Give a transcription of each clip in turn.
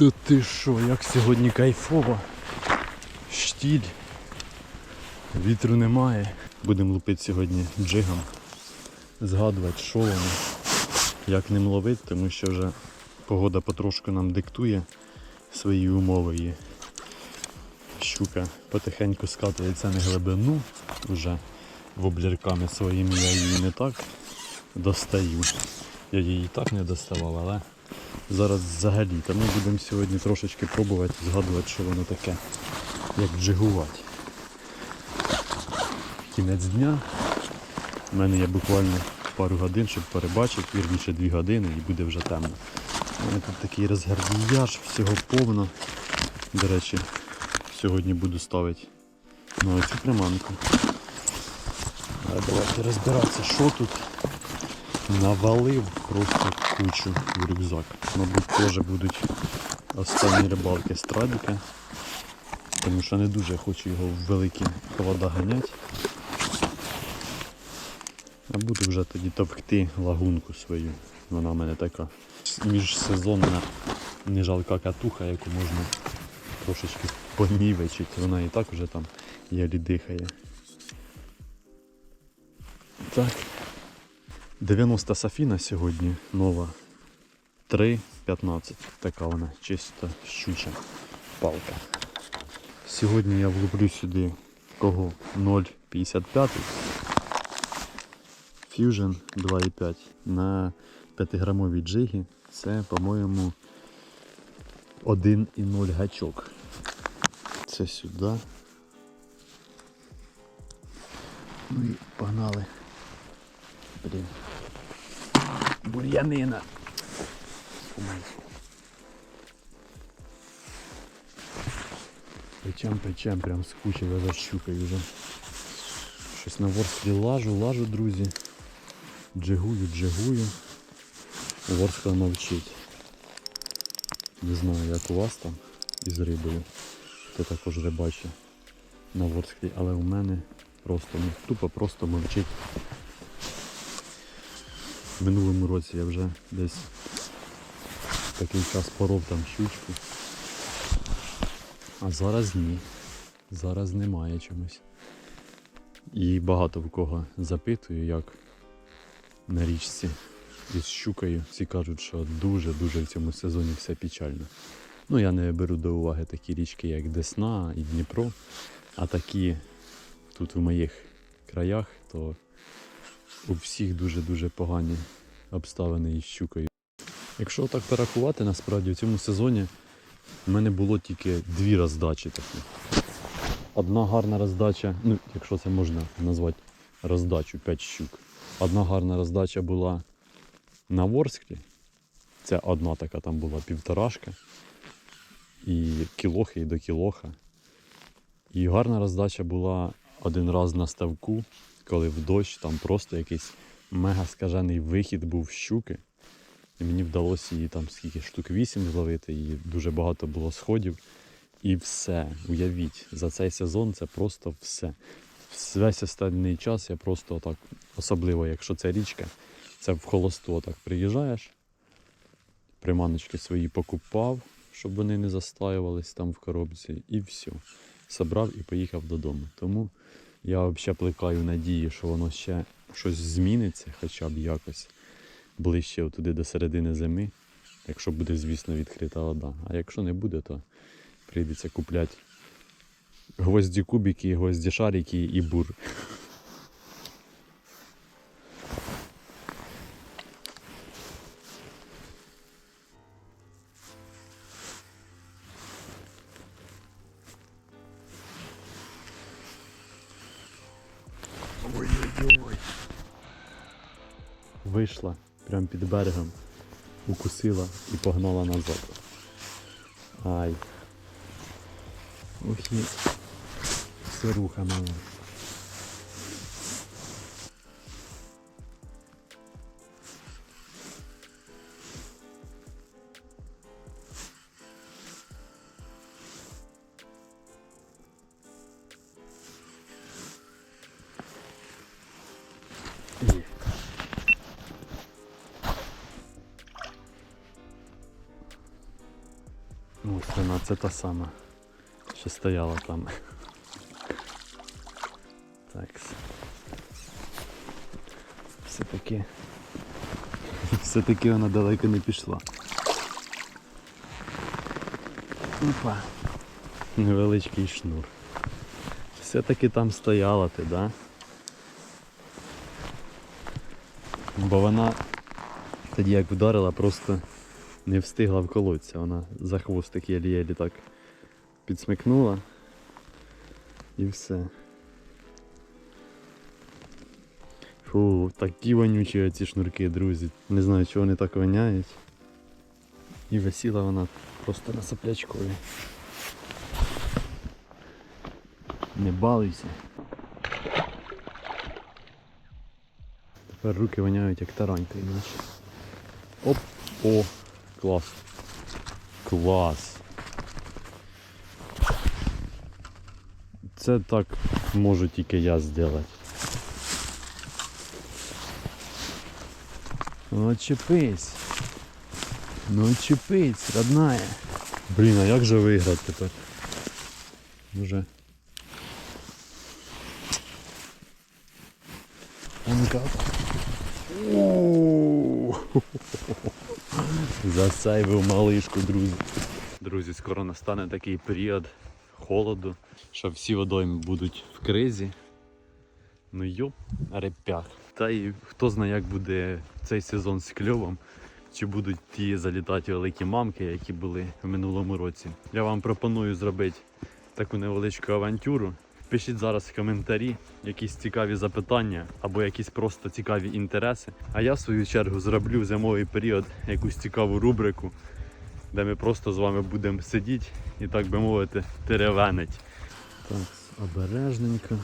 Тут ти що, як сьогодні кайфово. Штіль. Вітру немає. Будемо лупити сьогодні джигом. Згадувати, що як ним ловити, тому що вже погода потрошку нам диктує свої умови і щука потихеньку скатується на глибину. Уже воблірками своїми я її не так достаю. Я її і так не доставав, але зараз взагалі. Тому будемо сьогодні трошечки пробувати згадувати, що воно таке, як джигувати. Кінець дня. У мене є буквально пару годин, щоб перебачити, вірніше дві години і буде вже темно. У мене тут такий розгардіяж, всього повно. До речі, сьогодні буду ставити на цю приманку. Давайте розбиратися, що тут навалив просто кучу в рюкзак. Мабуть, теж будуть останні рибалки з тому що не дуже хочу його в великі холода ганяти. А буду вже тоді товкти лагунку свою. Вона в мене така міжсезонна не жалка катуха, яку можна трошечки понівечити. Вона і так вже там ялі дихає. Так. 90 сафіна сьогодні нова. 3,15. Така вона чисто щуча палка. Сьогодні я влуплю сюди кого 0,55. Fusion 2,5 на 5-грамовій джигі. Це, по-моєму, 1,0 гачок. Це сюди. Ну і погнали. Блін. Бур'янина. Печем, печем, прям скучив за щукою вже. Щось на ворсклі лажу, лажу, друзі. Джигую, джигую. Ворскла мовчить. Не знаю, як у вас там із рибою. Хто також рибачить на ворсклі, але у мене просто ну, тупо просто мовчить. В минулому році я вже десь такий час поров там щучку. А зараз ні. Зараз немає чомусь. І багато в кого запитую, як на річці із щукою. Всі кажуть, що дуже-дуже в цьому сезоні все печально. Ну, я не беру до уваги такі річки, як Десна і Дніпро, а такі тут в моїх краях, то у всіх дуже-дуже погані обставини із щукою. Якщо так порахувати, насправді в цьому сезоні в мене було тільки дві роздачі такі. Одна гарна роздача, ну, якщо це можна назвати роздачу 5 щук. Одна гарна роздача була на Ворсклі. Це одна така там була півторашка. І кілохи і до кілоха. І гарна роздача була один раз на ставку, коли в дощ там просто якийсь мега скажений вихід був щуки. І мені вдалося її там скільки штук 8 зловити, і дуже багато було сходів. І все, уявіть, за цей сезон це просто все. Весь останній час я просто так, особливо якщо це річка, це в холосту так приїжджаєш, приманочки свої покупав, щоб вони не застаювались там в коробці, і все. Собрав і поїхав додому. Тому я взагалі плекаю надії, що воно ще щось зміниться, хоча б якось ближче туди до середини зими. Якщо буде, звісно, відкрита вода. А якщо не буде, то прийдеться купляти гвозді кубики, гвозді шарики і бур. Вийшла прямо під берегом, укусила і погнала назад. Ай. Ох і сируха мала. Ось вона, це та сама, що стояла там. Так. Все-таки. Все-таки вона далеко не пішла. Опа. Невеличкий шнур. Все-таки там стояла ти, да? Бо вона тоді як вдарила, просто не встигла вколотися. Вона за хвостик єлі-єлі так підсмикнула. І все. Фу, такі вонючі ці шнурки, друзі. Не знаю, чого вони так воняють. І висіла вона просто на соплячкові. Не балуйся. Тепер руки воняють як таранька іначе. Оп! О! Клас! Клас! Це так можу тільки я зробити. Ну очепись. Ну очепись, родная. Блін, а як же виграти тепер? Може. Анка. Засайвив малишку, друзі. Друзі, скоро настане такий період холоду, що всі водойми будуть в кризі. Ну йоп, репях. Та і хто знає, як буде цей сезон з кльовом, чи будуть ті залітати великі мамки, які були в минулому році. Я вам пропоную зробити таку невеличку авантюру. Пишіть зараз в коментарі якісь цікаві запитання або якісь просто цікаві інтереси. А я в свою чергу зроблю в зимовий період якусь цікаву рубрику, де ми просто з вами будемо сидіти і так би мовити, теревенить. Так, обережненько.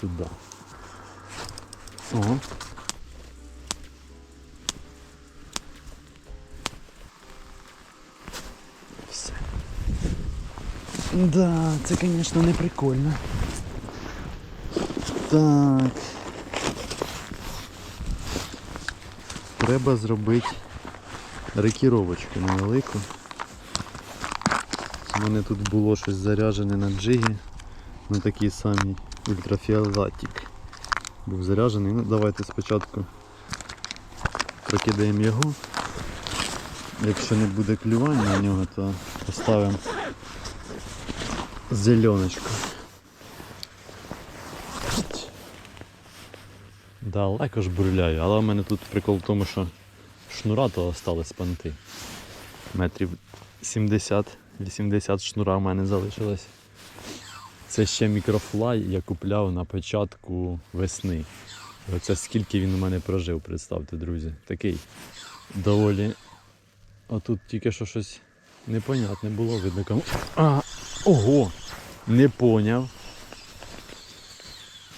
Туди. Ого. Да, це, звісно, не прикольно. Так. Треба зробити рекіровочку невелику. У мене тут було щось заряджене на джигі. На такий самий ультрафіолатик. Був заряджений. Ну давайте спочатку прокидаємо його. Якщо не буде клювання на нього, то поставимо зеленочку. Далеко ж бурляю, але в мене тут прикол в тому, що шнура то осталось панти. Метрів 70-80 шнура в мене залишилось. Це ще мікрофлай я купляв на початку весни. Оце скільки він у мене прожив, представте, друзі. Такий доволі. А тут тільки що щось непонятне було, видно кому. А, ого! Не поняв.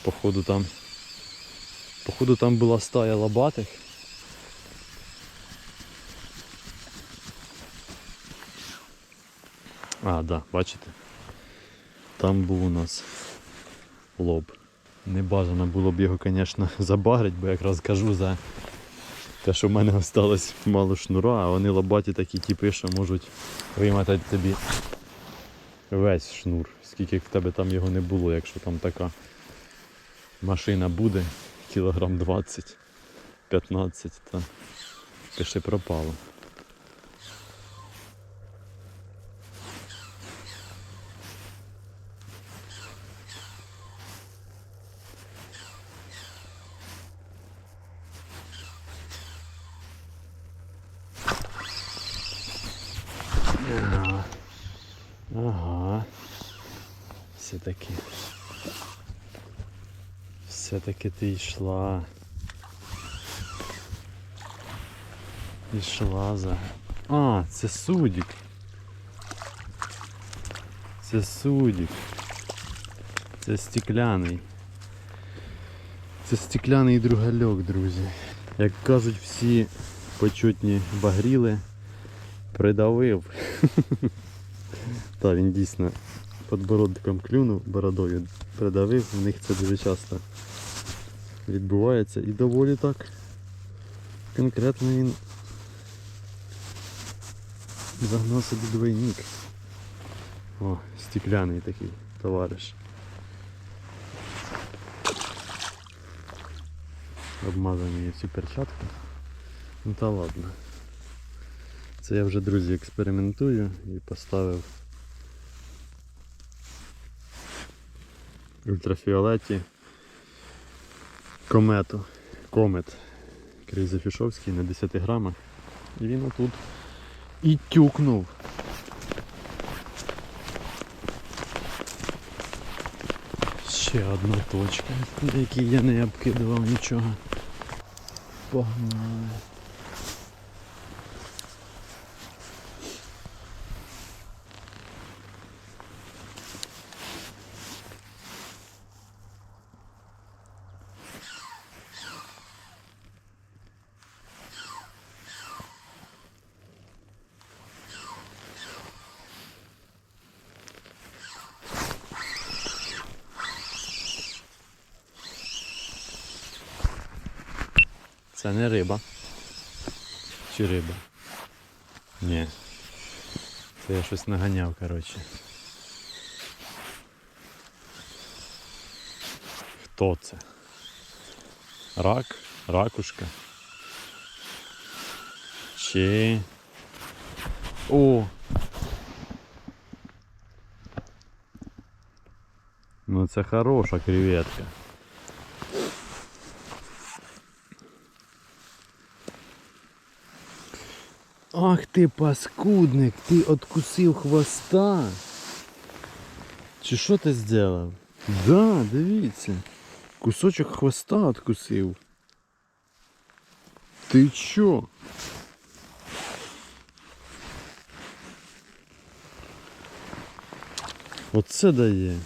Походу там. Походу там була стая лобатих. А, да, бачите? Там був у нас лоб. Не бажано було б його, звісно, забагрити, бо якраз кажу за те, що в мене осталось мало шнура, а вони лобаті такі типи, що можуть вимотати тобі весь шнур, скільки в тебе там його не було, якщо там така машина буде, кілограм 20, 15, то пиши пропало. Все-таки. Все-таки ти йшла. Йшла за. А, це судік. Це судік. Це стекляний. Це стекляний другальок, друзі. Як кажуть всі почутні багріли, придавив. Та він дійсно подбородком клюнув бородою, придавив, в них це дуже часто відбувається і доволі так. Конкретно він Загнав собі двойник. О, стекляний такий товариш. Обмазані ці перчатки. Ну та ладно. Це я вже, друзі, експериментую і поставив ультрафіолеті комету. Комет Крейзофішовський на 10 грамах. І він отут і тюкнув. Ще одна точка, на якій я не обкидував нічого. Погнали. Це не риба. Чи риба? Ні. Це я щось наганяв, коротше. Хто це? Рак? Ракушка? Чи... О! Ну це хороша креветка. Ах ти паскудник, ти откусив хвоста. Чи що ти зробив? Да, дивіться. Кусочок хвоста откусив. Ти чо? Оце дає.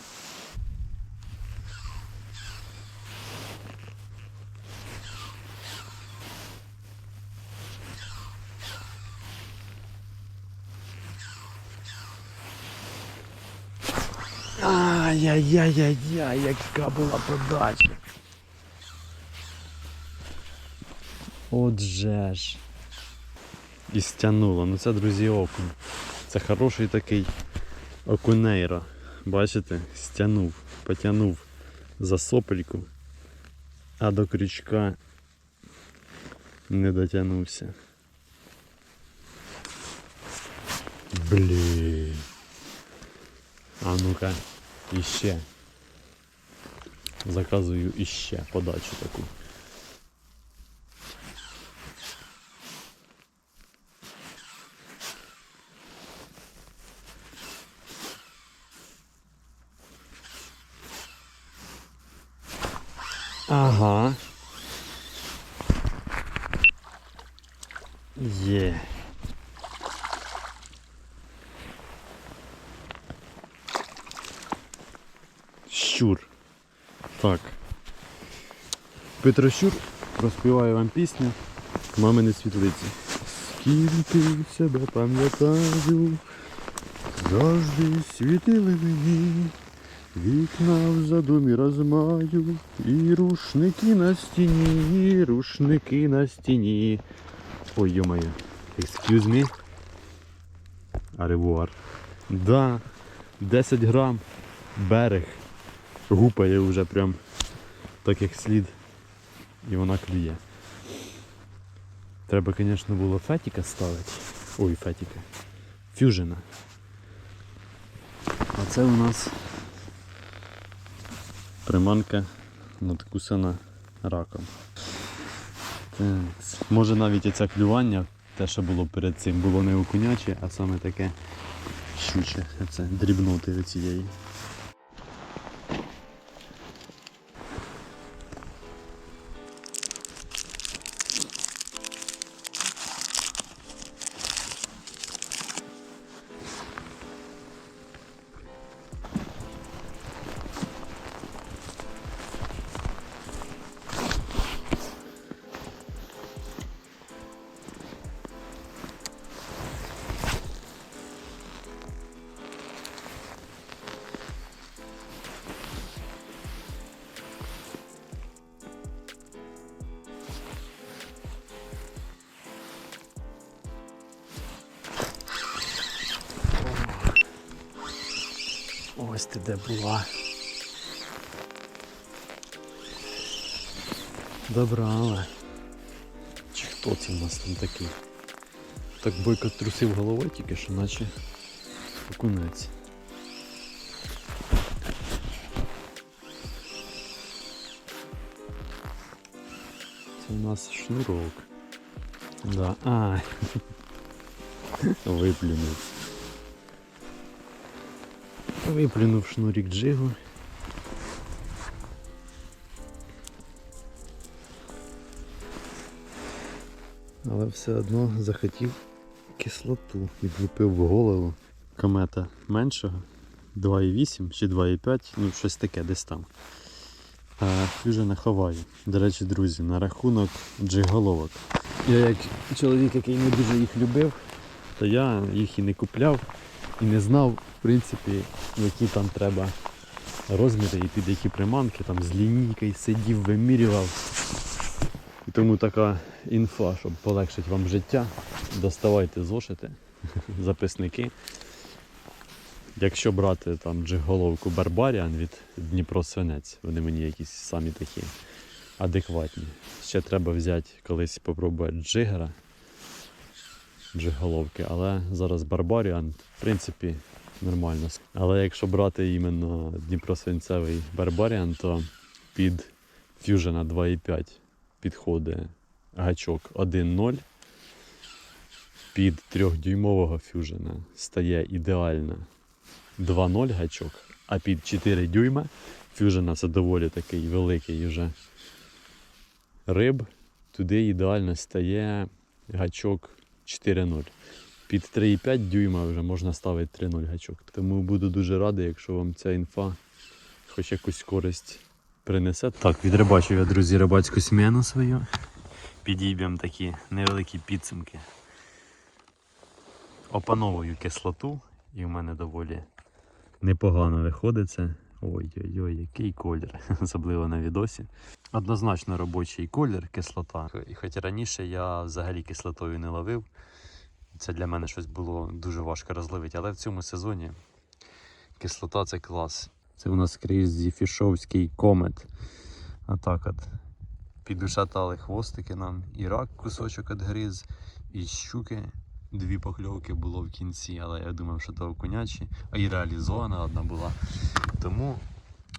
Ай-яй-яй-яй-яй, яка була подача. Отже ж. І стягнуло. Ну це, друзі, окунь. Це хороший такий окунейро. Бачите? Стягнув, потягнув за сопельку, а до крючка не дотягнувся. Блін. А ну-ка, іще. Заказую іще подачу таку. Ага. Є. Щур. Так. Петро Щур розпіває вам пісню Мамини світлиці. Скільки себе пам'ятаю, завжди світили мені. Вікна в задумі розмаю, і рушники на стіні, і рушники на стіні. Ой, йо-моє. Excuse me. Аревуар. Да, 10 грам, берег. Гупає вже прям так як слід. І вона клює. Треба, звісно, було фетіка ставити. Ой, фетіка. Фюжена. А це у нас приманка надкусана раком. Так. Може навіть і це клювання, те, що було перед цим, було не окуняче, а саме таке щуче. Це дрібноти цієї. Ось ти де була. Добрала. Чи хто це в нас там такий? Так бойко трусив головою тільки що, наче окунець. Це у нас шнурок. Да. А. Виплюнув. Виплюнув шнурик джигу. Але все одно захотів кислоту. Відлупив в голову. Комета меншого. 2,8 чи 2,5, ну щось таке десь там. А Фюжена ховаю. До речі, друзі, на рахунок джиголовок. Я як чоловік, який не дуже їх любив, то я їх і не купляв, і не знав, в принципі, які там треба розміри і під які приманки, там з лінійкою сидів, вимірював. І тому така інфа, щоб полегшити вам життя. Доставайте зошити, записники. Якщо брати там джиголовку Барбаріан від Дніпро Свинець, вони мені якісь самі такі адекватні. Ще треба взяти колись попробувати джигера, джиголовки, але зараз Барбаріан, в принципі, нормально. Але якщо брати іменно Дніпросвинцевий Барбаріан, то під Fusion 2.5 підходить гачок 1.0. Під 3-дюймового фюжена стає ідеально 2.0 гачок, а під 4 дюйма фюжена це доволі такий великий вже риб. Туди ідеально стає гачок 4.0. Під 3,5 дюйма вже можна ставити 3.0 гачок. Тому буду дуже радий, якщо вам ця інфа хоч якусь користь принесе. Так, відрибачив я, друзі, рибацьку сміну свою. Підійб'ємо такі невеликі підсумки. Опановую кислоту, і в мене доволі непогано виходить це. Ой-ой-ой, який колір, особливо на відосі. Однозначно робочий колір, кислота. Хоч раніше я взагалі кислотою не ловив, це для мене щось було дуже важко розловити. Але в цьому сезоні кислота це клас. Це у нас крізь фішовський комет. А так от. Підушатали хвостики нам і рак кусочок відгриз, і щуки. Дві покльовки було в кінці, але я думав, що то окунячі, а і реалізована одна була. Тому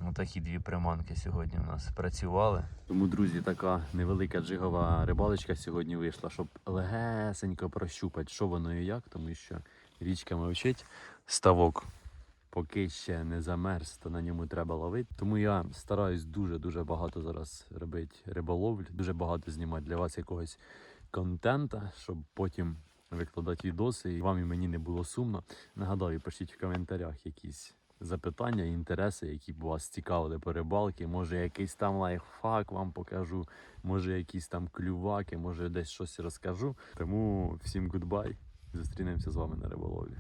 отакі дві приманки сьогодні у нас працювали. Тому, друзі, така невелика джигова рибалочка сьогодні вийшла, щоб легесенько прощупати, що воно і як, тому що річка мовчить. Ставок поки ще не замерз, то на ньому треба ловити. Тому я стараюсь дуже-дуже багато зараз робити риболовлю, дуже багато знімати для вас якогось контента, щоб потім викладати відоси, і вам і мені не було сумно. Нагадаю, пишіть в коментарях якісь запитання, інтереси, які б вас цікавили по рибалки. Може, якийсь там лайфхак вам покажу, може, якісь там клюваки, може десь щось розкажу. Тому всім гудбай. Зустрінемося з вами на риболовлі.